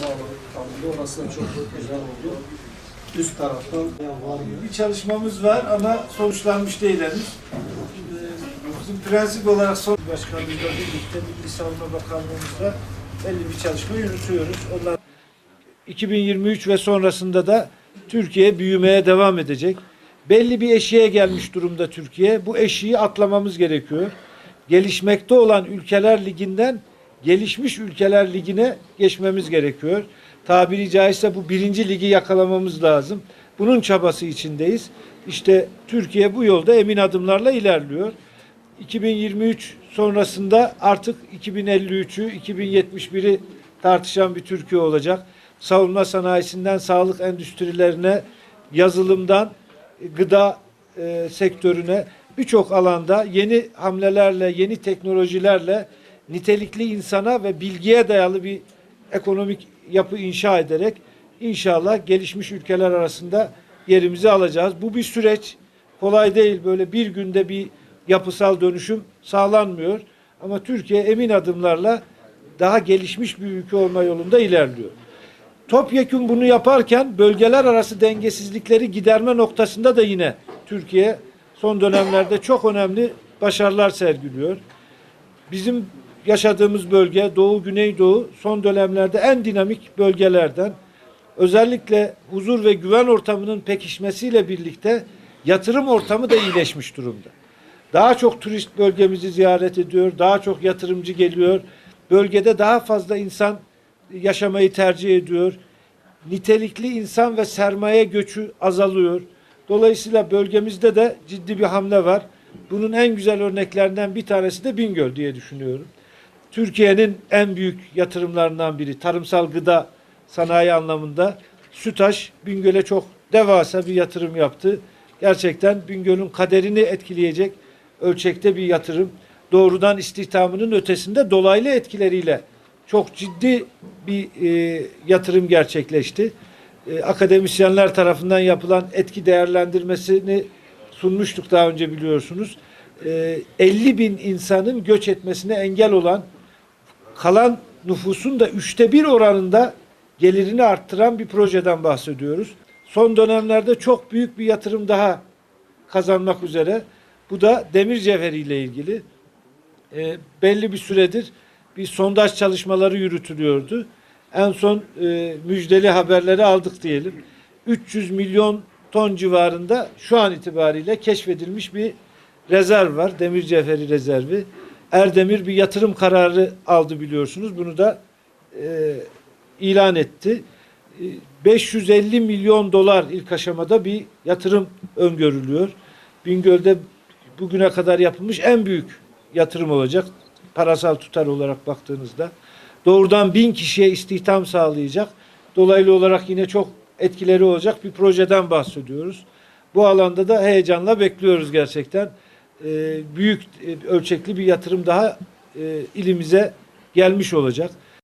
kaldı. Orası da çok güzel oldu. Üst taraftan var. Bir çalışmamız var ama sonuçlanmış değil henüz. Ee, Bizim prensip olarak son başkanımızla birlikte Milli Savunma Bakanlığımızla belli bir çalışma yürütüyoruz. Onlar 2023 ve sonrasında da Türkiye büyümeye devam edecek. Belli bir eşiğe gelmiş durumda Türkiye. Bu eşiği atlamamız gerekiyor. Gelişmekte olan ülkeler liginden gelişmiş ülkeler ligine geçmemiz gerekiyor. Tabiri caizse bu birinci ligi yakalamamız lazım. Bunun çabası içindeyiz. İşte Türkiye bu yolda emin adımlarla ilerliyor. 2023 sonrasında artık 2053'ü, 2071'i tartışan bir Türkiye olacak. Savunma sanayisinden sağlık endüstrilerine, yazılımdan e, gıda e, sektörüne birçok alanda yeni hamlelerle, yeni teknolojilerle nitelikli insana ve bilgiye dayalı bir ekonomik yapı inşa ederek inşallah gelişmiş ülkeler arasında yerimizi alacağız. Bu bir süreç. Kolay değil. Böyle bir günde bir yapısal dönüşüm sağlanmıyor. Ama Türkiye emin adımlarla daha gelişmiş bir ülke olma yolunda ilerliyor. Topyekun bunu yaparken bölgeler arası dengesizlikleri giderme noktasında da yine Türkiye son dönemlerde çok önemli başarılar sergiliyor. Bizim yaşadığımız bölge Doğu Güneydoğu son dönemlerde en dinamik bölgelerden. Özellikle huzur ve güven ortamının pekişmesiyle birlikte yatırım ortamı da iyileşmiş durumda. Daha çok turist bölgemizi ziyaret ediyor, daha çok yatırımcı geliyor. Bölgede daha fazla insan yaşamayı tercih ediyor. Nitelikli insan ve sermaye göçü azalıyor. Dolayısıyla bölgemizde de ciddi bir hamle var. Bunun en güzel örneklerinden bir tanesi de Bingöl diye düşünüyorum. Türkiye'nin en büyük yatırımlarından biri tarımsal gıda sanayi anlamında Sütaş Bingöl'e çok devasa bir yatırım yaptı. Gerçekten Bingöl'ün kaderini etkileyecek ölçekte bir yatırım. Doğrudan istihdamının ötesinde dolaylı etkileriyle çok ciddi bir e, yatırım gerçekleşti. E, akademisyenler tarafından yapılan etki değerlendirmesini sunmuştuk daha önce biliyorsunuz. E, 50 bin insanın göç etmesine engel olan kalan nüfusun da üçte bir oranında gelirini arttıran bir projeden bahsediyoruz. Son dönemlerde çok büyük bir yatırım daha kazanmak üzere. Bu da demir cevheriyle ilgili. E, belli bir süredir bir sondaj çalışmaları yürütülüyordu. En son e, müjdeli haberleri aldık diyelim. 300 milyon ton civarında şu an itibariyle keşfedilmiş bir rezerv var. Demir cevheri rezervi. Erdemir bir yatırım kararı aldı biliyorsunuz. Bunu da e, ilan etti. E, 550 milyon dolar ilk aşamada bir yatırım öngörülüyor. Bingöl'de bugüne kadar yapılmış en büyük yatırım olacak. Parasal tutar olarak baktığınızda. Doğrudan bin kişiye istihdam sağlayacak. Dolaylı olarak yine çok etkileri olacak bir projeden bahsediyoruz. Bu alanda da heyecanla bekliyoruz gerçekten. Ee, büyük e, ölçekli bir yatırım daha e, ilimize gelmiş olacak.